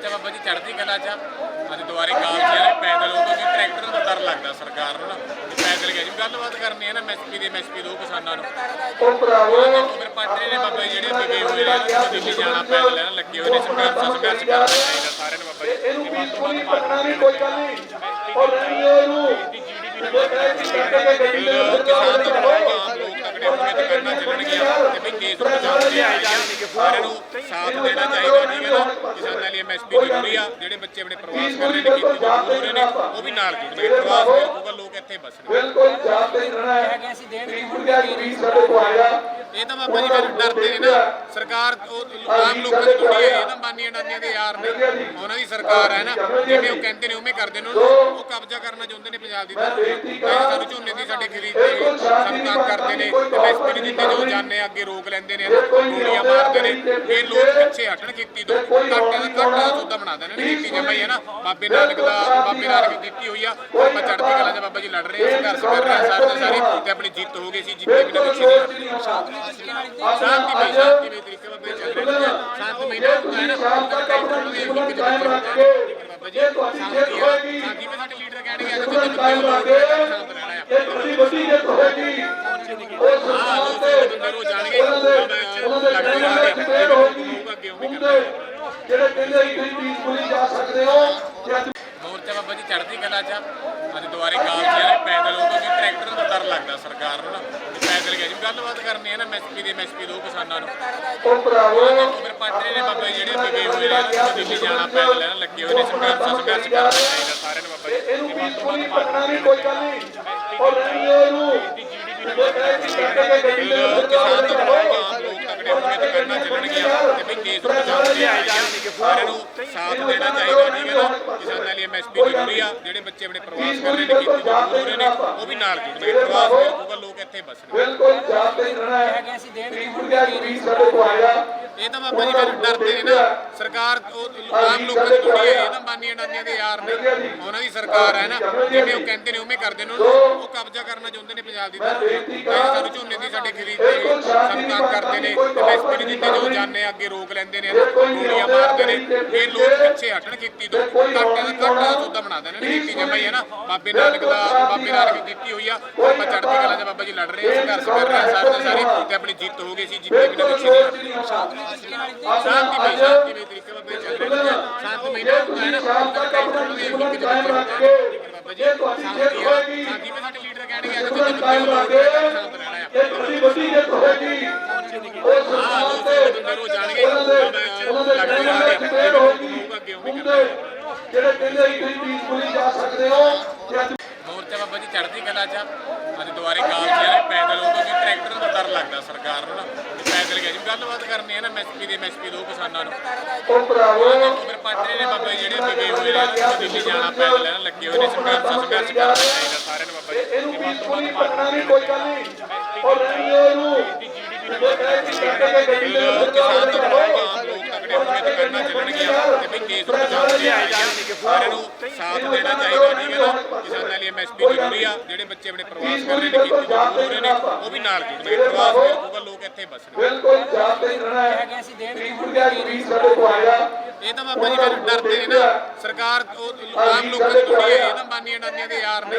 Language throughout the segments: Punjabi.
ਮੋਰਚਾ ਬਾਬਾ ਜੀ ਚੜ੍ਹਦੀ ਕਲਾ ਚ। ਅੱਜ ਦੁਆਰੇ ਕਾਲ ਚ ਆ ਪੈਦਲ ਉਹ ਕਿ ਟਰੈਕਟਰ ਨੂੰ ਡਰ ਲੱਗਦਾ ਸਰਕਾਰ ਨੂੰ ਨਾ ਪੈਦਲ ਗਿਆ ਜੀ। ਗੱਲਬਾਤ ਕਰਨੀ ਹੈ ਨਾ ਐਮਐਸਪੀ ਦੇ ਐਮਐਸਪੀ ਦੋ ਕਿਸਾਨਾਂ ਨੂੰ। ਉਹ ਭਰਾਵੋ। ਫਿਰ ਪਾਟਰੇ ਨੇ ਬਾਬਾ ਜੀ ਜਿਹੜੇ ਵਿਗੇ ਹੋਏ ਨੇ ਉਹਨਾਂ ਨੂੰ ਦਿੱਲੀ ਜਾਣਾ ਪੈਦਲ ਹੈ ਨਾ ਲੱਗੇ ਹੋਏ ਨੇ ਸੰਘਰਸ਼ ਸੰਘਰਸ਼ ਕਰਨਾ ਚਾਹੀਦਾ ਸਾਰਿਆਂ ਨੂੰ ਬਾਬਾ ਜੀ ਇਹਨੂੰ ਵੀ ਪਕੜਨਾ ਨਹੀਂ ਕੋਈ ਗੱਲ ਨਹੀਂ। ਔਰ ਰਣੀਓ ਨੂੰ ਲੋਕ ਕਿਸਾਨ ਤੋਂ ਲੋਕ ਤਕੜੇ ਹੋ ਕੇ ਦੁਕਾਨਾਂ ਚੱਲਣਗੀਆਂ ਤੇ ਵੀ ਕੇਸ ਬਚਾਉਣੇ ਆਈਆਂ ਸਾਰਿਆਂ ਨੂੰ ਸਾਥ ਦੇਣਾ ਚਾਹੀਦਾ ਠੀਕ ਹੈ ਨਾ? ਐਮਐਸਪੀ ਜ਼ਰੂਰੀ ਆ ਜਿਹੜੇ ਬੱਚੇ ਆਪਣੇ ਪ੍ਰਵਾਸ ਕਰ ਰਹੇ ਨੇ ਰਹੇ ਉਹ ਵੀ ਨਾਲ ਜੁੜਨਗੇ ਪ੍ਰਵਾਸ ਰੁਕੂਗਾ ਲੋਕ ਇੱਥੇ ਬਸਣਗੇ ਬਿਲਕੁਲ ਜਾਤੇ ਹੀ ਰਹਿਣਾ ਹੈ। ਬਿਲਕੁਲ ਗਿਆ ਵੀ ਸਾਡੇ ਤੋਂ ਆਇਆ। ਇਹ ਤਾਂ ਬਾਬਾ ਜੀ ਫਿਰ ਡਰਦੇ ਨੇ ਨਾ। ਸਰਕਾਰ ਉਹ ਆਮ ਲੋਕਾਂ ਦੀ ਹੈ ਇਹ ਤਾਂ ਬਾਨੀਆਂ ਡਾਨੀਆਂ ਦੇ ਯਾਰ ਨੇ। ਉਹਨਾਂ ਦੀ ਸਰਕਾਰ ਹੈ ਨਾ ਜਿਵੇਂ ਉਹ ਕਹਿੰਦੇ ਨੇ ਉਵੇਂ ਕਰਦੇ ਨੇ। ਉਹ ਕਬਜ਼ਾ ਕਰਨਾ ਚਾਹੁੰਦੇ ਨੇ ਪੰਜਾਬ ਦੀ ਧਰਤੀ ਤੇ ਸਾਨੂੰ ਝੋਨੇ ਦੀ ਸਾਡੇ ਖਰੀਦ ਤੇ ਸਾਨੂੰ ਤੰਗ ਕਰਦੇ ਨੇ ਨਹੀਂ ਦਿੰਦੇ ਜੋ ਜਾਣੇ ਅੱਗੇ ਰੋਕ ਲੈਂਦੇ ਨੇ ਗੋਲੀਆਂ ਮਾਰਦੇ ਨੇ ਇਹ ਲੋਕ ਪਿੱਛੇ ਹਟਣ ਕੀਤੀ ਤੋਂ। ਘਾਟੇ ਦਾ ਘਾਟਾ ਸੌਦਾ ਬਣਾ ਦੇਣਾ ਨੇ ਕੀਤੀ ਜਮਾਈ ਹੈ ਨਾ? ਬਾਬੇ ਨਾਨਕ ਦਾ ਬਾਬੇ ਨਾਨਕ ਦੀ ਦਿੱਤੀ ਹੋਈ ਆ। ਆਪਾਂ ਚੜ੍ਹਦੀ ਕਲਾ 'ਚ ਬਾਬਾ ਜੀ ਲੜ ਰਹੇ ਆ ਸੰਘਰਸ਼ ਕਰ ਰਹੇ ਆ ਸਾਰੇ ਦੇ ਸਾਰੇ ਤੇ ਆਪਣੀ ਜਿੱਤ ਹੋ ਗਈ ਸੀ ਜਿੱਤੇ ਬਿਨਾਂ ਪਿੱਛੇ ਨਹੀਂ ਸ਼ਾਂਤੀ ਮਈ ਸ਼ਾਂਤੀ ਮਈ ਤਰੀਕੇ ਬਾਬੇ ਚੱਲ ਰਹੇ ਨੇ ਸ਼ਾਂਤੀ ਮਈ ਨਾ ਹੁੰਦਾ ਹੈ ਨਾ ਤਾਂ ਟਾਈਮ ਨੂੰ ਵੀ ਇੱਕ ਜਗ੍ਹਾ ਤੇ ਹੁੰਦਾ ਹੈ ਬਾਬਾ ਜੀ ਸ਼ਾਂਤੀ ਆ ਸ਼ਾਂਤੀ ਮੇ ਸਾਡੇ ਲੀਡਰ ਕਹਿਣਗੇ ਅੱਜ ਤੇ ਬੰਦੇ ਲੋਕ ਸ਼ਾਂਤ ਰਹਿਣਾ ਆ ਇਹ ਬੜੀ ਵੱਡੀ ਜਿੱਤ ਹੋਏਗੀ ਉਹ ਹਾਂ ਸਰਕਾਰ ਲੋਕ ਤੇ ਬੰਦੇ ਰੋ ਜਾਣਗੇ ਦੇ ਦੇ ਅੱਗੇ ਉਵੇਂ ਮੁੰਡੇ ਕਰਦੇ ਜਿਹੜੇ ਕਹਿੰਦੇ ਸੀ ਤੁਸੀਂ ਪੀਸਫੁਲੀ ਜਾ ਸਕਦੇ ਹੋ ਮੋਰਚਾ ਬਾਬਾ ਜੀ ਚੜ੍ਹਦੀ ਕਲਾ ਚ। ਅੱਜ ਦੁਆਰੇ ਕਾਲ ਆ ਪੈਦਲ ਉਹ ਕਿ ਟਰੈਕਟਰ ਨੂੰ ਡਰ ਲੱਗਦਾ ਸਰਕਾਰ ਨੂੰ ਨਾ ਕਿ ਪੈਦਲ ਗਿਆ। ਜੀ ਗੱਲਬਾਤ ਕਰਨੀ ਹੈ ਨਾ ਐਮਐਸਪੀ ਦੇ ਐਮਐਸਪੀ ਦੋ ਕਿਸਾਨਾਂ ਨੂੰ। ਉਹ ਭਰਾਵੋ ਫਿਰ ਪਾਟਰੇ ਨੇ ਬਾਬਾ ਜਿਹੜੇ ਵਿਗੇ ਹੋਏ ਨੇ ਨੂੰ ਦਿੱਲੀ ਜਾਣਾ ਪੈਦਲ ਹੈ ਨਾ ਲੱਗੇ ਹੋਏ ਨੇ ਸੰਘਰਸ਼ ਸੰਘਰਸ਼ ਕਰਨਾ ਚਾਹੀਦਾ ਸਾਰਿਆਂ ਨੂੰ ਬਾਬਾ ਜੀ। ਇਹਨੂੰ ਪੂਰੀ ਪਕੜਨਾ ਨਹੀਂ ਕੋਈ ਗੱਲ ਨਹੀਂ। ਔਰ ਰਣੀਓ ਨੂੰ ਲੋਕ ਕਿਸਾਨ ਤੋਂ ਬਹੁਤ ਆਮ ਲੋਕ ਤਕੜੇ ਹੋ ਕੇ ਦੁਕਾਨਾਂ ਚੱਲਣਗੀਆਂ ਤੇ ਵੀ ਕੇਸ ਬਚਾਉਣੇ ਆਈਆਂ ਸਾਰਿਆਂ ਨੂੰ ਸਾਥ ਦੇਣਾ ਚਾਹੀਦਾ ਠੀਕ ਹੈ ਨਾ ਕਿਸਾਨਾਂ ਲਈ ਐਮਐਸਪੀ ਜ਼ਰੂਰੀ ਆ। ਜਿਹੜੇ ਬੱਚੇ ਆਪਣੇ ਪ੍ਰਵਾਸ ਕਰ ਰਹੇ ਨੇ ਕੀਤੀ ਜ਼ਰੂਰ ਹੋ ਰਹੇ ਨੇ ਉਹ ਵੀ ਨਾਲ ਜੁੜਨਗੇ ਪ੍ਰਵਾਸ ਰੁਕੂਗਾ ਲੋਕ ਇੱਥੇ ਬਸਣਗੇ ਬਿਲਕੁਲ ਜਾਤੇ ਹੀ। ਰਹਿਣਾ ਹੈ ਬਿਲਕੁਲ ਗਿਆ ਵੀ ਸਾਡੇ ਤੋਂ ਆਇਆ। ਇਹ ਤਾਂ ਬਾਬਾ ਜੀ ਫਿਰ ਡਰਦੇ ਨੇ ਨਾ। ਸਰਕਾਰ ਆਮ ਲੋਕਾਂ ਦੀ ਥੋੜੀ ਹੈ ਇਹ ਤਾਂ ਬਾਨੀਆਂ ਡਾਨੀਆਂ ਦੇ ਯਾਰ ਨੇ। ਉਹਨਾਂ ਦੀ ਸਰਕਾਰ ਹੈ ਨਾ ਜਿਵੇਂ ਉਹ ਕਹਿੰਦੇ ਨੇ ਉਵੇਂ ਕਰਦੇ ਨੇ। ਉਹ ਕਬਜ਼ਾ ਕਰਨਾ ਚਾਹੁੰਦੇ ਨੇ ਪੰਜਾਬ ਦੀ ਧਰਤੀ ਸਾਨੂੰ ਝੋਨੇ ਦੀ ਸਾਡੇ ਖਰੀਦ ਤੇ ਸਾਨੂੰ ਤੰਗ ਕਰਦੇ ਨੇ। ਐਮਐਸਪੀ ਦਿੰਦੇ ਜੋ ਜਾਣੇ ਅੱਗੇ ਰੋਕ ਲੈਂਦੇ ਨੇ ਗੋਲੀਆਂ ਮਾਰਦੇ ਨੇ। ਇਹ ਲੋਕ ਪਿੱਛੇ ਹਟਣ ਕੀਤੀ ਤੋਂ। ਘਾਟੇ ਦਾ ਘਾਟਾ ਸੌਦਾ ਬਣਾ ਦੇਣਾ ਨੇ ਕੀਤੀ ਜਮਾਈ ਹੈ ਨਾ ਬਾਬੇ ਨਾਨਕ ਦਾ ਬਾਬੇ ਨਾਨਕ ਦੀ ਦਿੱਤੀ ਹੋਈ ਆ। ਆਪਾਂ ਚੜ੍ਹਦੀ ਕਲਾ 'ਚ ਬਾਬਾ ਜੀ ਲੜ ਰਹੇ ਆ ਸੰਘਰਸ਼ ਕਰ ਰਹੇ ਆ ਸਾਰੇ ਦੇ ਸਾਰੇ ਤੇ ਆਪਣੀ ਜਿੱਤ ਹੋ ਗਈ ਸੀ ਜਿੱਤੇ ਬਿਨਾਂ ਪਿੱਛੇ ਨਹੀਂ ਹੁੰਦਾ ਹੈ ਟਾਈਮ ਵੀ ਇੱਕ ਜਗ੍ਹਾ ਤੇ ਹੁੰਦਾ ਹੈ ਬਾਬਾ ਜੀ ਸ਼ਾਂਤੀ ਆ ਸ਼ਾਂਤੀ ਮੇ ਸਾਡੇ ਲੀਡਰ ਕਹਿਣਗੇ ਅੱਜ ਤੇ ਬੰਦੇ ਲੋਕ ਸ਼ਾਂਤ ਰਹਿਣਾ ਆ ਇਹ ਬੜੀ ਵੱਡੀ ਜਿੱਤ ਹੋਏਗੀ ਉਹ ਹਾਂ ਸਰਕਾਰ ਤੇ ਬੰਦੇ ਰੋ ਜਾਣਗੇ ਉਹਨਾਂ ਦੇ ਲੱਗਦੇ ਹੋਏਗੀ ਕਰਦੇ ਜਿਹੜੇ ਕਹਿੰਦੇ ਸੀ ਤੁਸੀਂ ਪੀਸਫੁਲੀ ਜਾ ਸਕਦੇ ਹੋ ਮੋਰਚਾ ਬਾਬਾ ਜੀ ਚੜ੍ਹਦੀ ਕਲਾ ਚ। ਅੱਜ ਦੁਆਰੇ ਕਾਲ ਚ ਆ ਪੈਦਲ ਉਹ ਕਿ ਟਰੈਕਟਰ ਨੂੰ ਡਰ ਲੱਗਦਾ ਸਰਕਾਰ ਨੂੰ ਨਾ ਕਿ ਗੱਲਬਾਤ ਕਰਨੀ ਹੈ ਨਾ ਐਮਐਸਪੀ ਦੇ ਐਮਐਸਪੀ ਦੋ ਕਿਸਾਨਾਂ ਨੂੰ। ਉਹ ਭਰਾਵੋ ਫਿਰ ਪਾਟਰੇ ਨੇ ਬਾਬਾ ਜੀ ਜਿਹੜੇ ਵਿਗੇ ਹੋਏ ਨੇ ਉਹਨਾਂ ਦਿੱਲੀ ਜਾਣਾ ਹੈ ਨਾ ਲੱਗੇ ਹੋਏ ਨੇ ਸੰਘਰਸ਼ ਸੰਘਰਸ਼ ਕਰਨਾ ਚਾਹੀਦਾ ਸਾਰਿਆਂ ਨੂੰ ਬਾਬਾ ਜੀ। ਇਹਨੂੰ ਵੀ ਪੂਰੀ ਪਕੜਨਾ ਨਹੀਂ ਕੋਈ ਗੱਲ ਨਹੀਂ। ਔਰ ਰਣੀਓ ਨੂੰ ਕਿਸਾਨ ਤੋਂ ਬਹੁਤ 21 ਨੂੰ ਨੂੰ ਸਾਥ ਦੇਣਾ ਚਾਹੀਦਾ ਠੀਕ ਹੈ ਨਾ? ਕਿਸਾਨਾਂ ਲਈ ਐਮਐਸਪੀ ਜ਼ਰੂਰੀ ਆ ਜਿਹੜੇ ਬੱਚੇ ਆਪਣੇ ਪ੍ਰਵਾਸ ਕਰ ਰਹੇ ਨੇ ਖੇਤੀ ਉਹ ਵੀ ਨਾਲ ਜੁੜਨਗੇ ਪ੍ਰਵਾਸ ਮੇਰੇ ਕੋਲ ਲੋਕ ਇੱਥੇ ਬਸ ਬਿਲਕੁਲ ਜਾਤ ਨਹੀਂ ਰਹਿਣਾ ਹੈ। ਕਿ ਅਸੀਂ ਦੇਣ ਦੀ ਹੁਣ ਵੀ ਸਾਡੇ ਕੋਲ ਆਇਆ ਇਹ ਤਾਂ ਬਾਬਾ ਜੀ ਫਿਰ ਡਰਦੇ ਨੇ ਨਾ। ਸਰਕਾਰ ਉਹ ਆਮ ਲੋਕਾਂ ਦੀ ਥੋੜੀ ਹੈ, ਇਹ ਤਾਂ ਬਾਨੀਆਂ ਡਾਨੀਆਂ ਦੇ ਯਾਰ ਨੇ।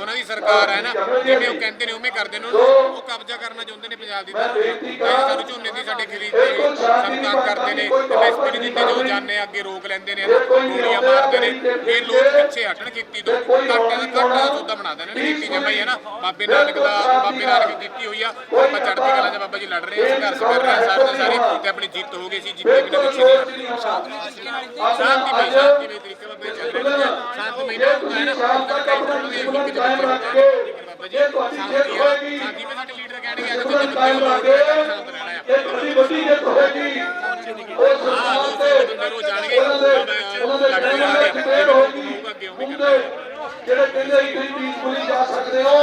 ਉਹਨਾਂ ਦੀ ਸਰਕਾਰ ਹੈ ਨਾ। ਜਿਵੇਂ ਉਹ ਕਹਿੰਦੇ ਨੇ, ਉਵੇਂ ਕਰਦੇ ਨੇ। ਉਹ ਕਬਜ਼ਾ ਕਰਨਾ ਚਾਹੁੰਦੇ ਨੇ ਪੰਜਾਬ ਦੀ ਧਰਤੀ ਸਾਨੂੰ ਝੋਨੇ ਦੀ ਸਾਡੇ ਖਰੀਦ ਤੇ ਸਾਨੂੰ ਕਰਦੇ ਨੇ ਐਮਐਸਪੀ ਨਹੀਂ ਦਿੰਦੇ ਜੋ ਜਾਣੇ ਅੱਗੇ ਰੋਕ ਲੈਂਦੇ ਨੇ ਗੋਲੀਆਂ ਮਾਰਦੇ ਨੇ। ਇਹ ਲੋਕ ਪਿੱਛੇ ਹਟਣ ਕੀਤੀ ਤੋਂ। ਘਾਟੇ ਦਾ ਘਾਟਾ ਸੌਦਾ ਬਣਾ ਦੇਣਾ। ਨੇ ਕੀਤੀ ਜਮਾਈ ਹੈ ਨਾ, ਬਾਬੇ ਨਾਨਕ ਦਾ ਬਾਬੇ ਨਾਨਕ ਦੀ ਹੋਈ ਆ। ਬਾਬਾ ਚੜ੍ਹਦੀ ਕਲਾ 'ਚ ਬਾਬਾ ਜੀ ਲੜ ਰਹੇ ਆ। ਸੰਘਰਸ਼ ਕਰ ਰਹੇ ਆ। ਸਾਰੇ ਸਾਰੇ ਤੇ ਆਪਣੀ ਜਿੱਤ ਹੋ ਗਈ ਸੀ, ਜਿੱਤੇ ਬਿਨਾਂ ਪਿੱਛੇ ਨਹੀਂ ਹਟਦੇ ਸ਼ਾਂਤੀ ਮਈ ਸ਼ਾਂਤੀ ਮਈ ਤਰੀਕੇ ਬਾਬੇ ਚੱਲ ਰਹੇ ਨੇ ਸ਼ਾਂਤੀ ਮਈ ਨਾ ਹੁੰਦਾ ਹੈ ਨਾ ਤਾਂ ਟਾਈਮ ਨੂੰ ਵੀ ਇੱਕ ਜਗ੍ਹਾ ਤੇ ਹੁੰਦਾ ਹੈ ਬਾਬਾ ਜੀ ਸ਼ਾਂਤੀ ਆ ਸ਼ਾਂਤੀ ਮੇ ਸਾਡੇ ਲੀਡਰ ਕਹਿਣਗੇ ਅੱਜ ਤੇ ਬੰਦੇ ਲੋਕ ਸ਼ਾਂਤ ਰਹਿਣਾ ਆ ਇਹ ਬੜੀ ਵੱਡੀ ਜਿੱਤ ਹੋਏਗੀ ਉਹ ਹਾਂ ਸਰਕਾਰ ਲੋਕ ਤੇ ਬੰਦੇ ਰੋ ਜਾਣਗੇ ਉਹਨਾਂ ਦੇ ਲੱਗਦੇ ਆ ਫੇਰ ਹੋਏਗੀ ਲੋਕ ਅੱਗੇ ਉਵੇਂ ਮੁੰਡੇ ਜਿਹੜੇ ਕਹਿੰਦੇ ਸੀ ਤੁਸੀਂ ਪੀਸਫੁਲੀ ਜਾ ਸਕਦੇ ਹੋ